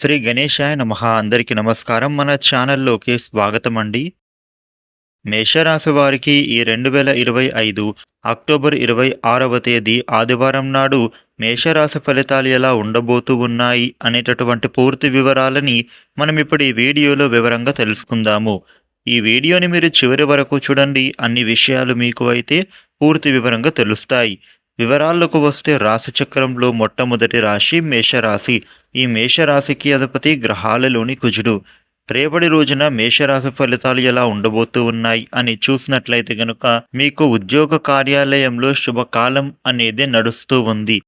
శ్రీ గణేశాయ నమ. అందరికీ నమస్కారం. మన ఛానల్లోకి స్వాగతం అండి మేషరాశి వారికి ఈ రెండు వేల ఇరవై ఐదు అక్టోబర్ ఇరవై ఆరవ తేదీ ఆదివారం నాడు మేషరాశి ఫలితాలు ఎలా ఉండబోతూ ఉన్నాయి అనేటటువంటి పూర్తి వివరాలని మనం ఇప్పుడు ఈ వీడియోలో వివరంగా తెలుసుకుందాము. ఈ వీడియోని మీరు చివరి వరకు చూడండి. అన్ని విషయాలు మీకు అయితే పూర్తి వివరంగా తెలుస్తాయి. వివరాల్లోకి వస్తే రాశి చక్రంలో మొట్టమొదటి రాశి మేషరాశి. ఈ మేషరాశికి అధిపతి గ్రహాలలోని కుజుడు. రేపటి రోజున మేషరాశి ఫలితాలు ఎలా ఉండబోతూ ఉన్నాయి అని చూసినట్లయితే గనుక మీకు ఉద్యోగ కార్యాలయంలో శుభకాలం అనేది నడుస్తూ ఉంది.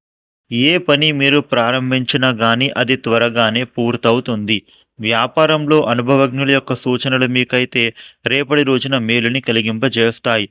ఏ పని మీరు ప్రారంభించినా కానీ అది త్వరగానే పూర్తవుతుంది. వ్యాపారంలో అనుభవజ్ఞుల యొక్క సూచనలు మీకైతే రేపటి రోజున మేలుని కలిగింపజేస్తాయి.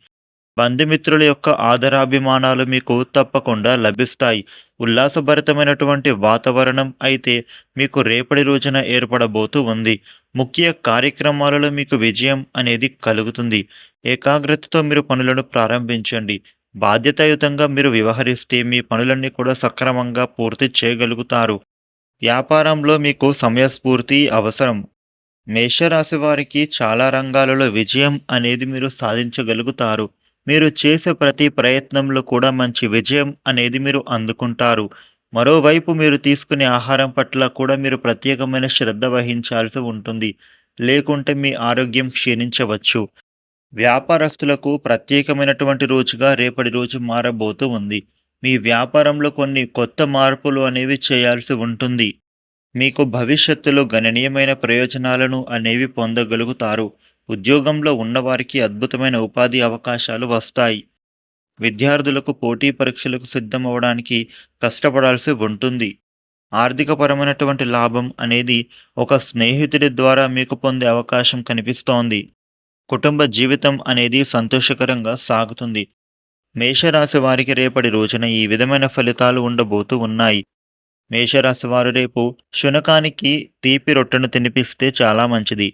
బంధుమిత్రుల యొక్క ఆదరాభిమానాలు మీకు తప్పకుండా లభిస్తాయి. ఉల్లాసభరితమైనటువంటి వాతావరణం అయితే మీకు రేపటి రోజున ఏర్పడబోతూ ఉంది. ముఖ్య కార్యక్రమాలలో మీకు విజయం అనేది కలుగుతుంది. ఏకాగ్రతతో మీరు పనులను ప్రారంభించండి. బాధ్యతాయుతంగా మీరు వ్యవహరిస్తే మీ పనులన్నీ కూడా సక్రమంగా పూర్తి చేయగలుగుతారు. వ్యాపారంలో మీకు సమయస్ఫూర్తి అవసరం. మేషరాశి వారికి చాలా రంగాలలో విజయం అనేది మీరు సాధించగలుగుతారు. మీరు చేసే ప్రతి ప్రయత్నంలో కూడా మంచి విజయం అనేది మీరు అందుకుంటారు. మరోవైపు మీరు తీసుకునే ఆహారం పట్ల కూడా మీరు ప్రత్యేకమైన శ్రద్ధ వహించాల్సి ఉంటుంది. లేకుంటే మీ ఆరోగ్యం క్షీణించవచ్చు. వ్యాపారస్తులకు ప్రత్యేకమైనటువంటి రోజుగా రేపటి రోజు మారబోతూ ఉంది. మీ వ్యాపారంలో కొన్ని కొత్త మార్పులు అనేవి చేయాల్సి ఉంటుంది. మీకు భవిష్యత్తులో గణనీయమైన ప్రయోజనాలను అనేవి పొందగలుగుతారు. ఉద్యోగంలో ఉన్నవారికి అద్భుతమైన ఉపాధి అవకాశాలు వస్తాయి. విద్యార్థులకు పోటీ పరీక్షలకు సిద్ధమవడానికి కష్టపడాల్సి ఉంటుంది. ఆర్థికపరమైనటువంటి లాభం అనేది ఒక స్నేహితుడి ద్వారా మీకు పొందే అవకాశం కనిపిస్తోంది. కుటుంబ జీవితం అనేది సంతోషకరంగా సాగుతుంది. మేషరాశి వారికి రేపటి రోజున ఈ విధమైన ఫలితాలు ఉండబోతూ ఉన్నాయి. మేషరాశి వారు రేపు శునకానికి తీపి రొట్టెను తినిపిస్తే చాలా మంచిది.